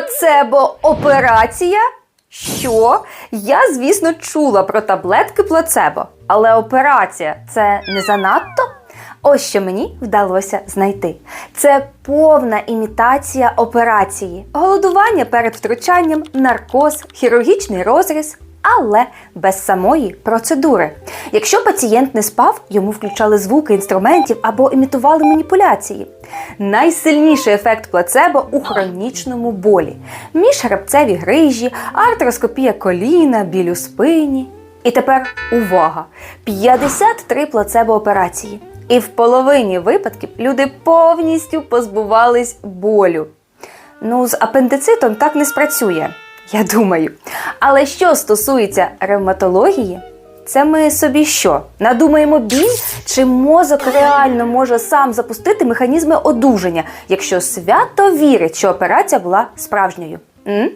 Плацебо-операція? Що? Я, звісно, чула про таблетки плацебо, але операція це не занадто? Ось що мені вдалося знайти. Це повна імітація операції, голодування перед втручанням, наркоз, хірургічний розріз, але без самої процедури. Якщо пацієнт не спав, йому включали звуки інструментів або імітували маніпуляції. Найсильніший ефект плацебо у хронічному болі, міжхребцеві грижі, артроскопія коліна, біль у спині. І тепер увага! 53 плацебо операції. І в половині випадків люди повністю позбувались болю. Ну, з апендицитом так не спрацює, я думаю. Але що стосується ревматології, це ми собі що? Надумаємо біль? Чи мозок реально може сам запустити механізми одужання, якщо свято вірить, що операція була справжньою? М?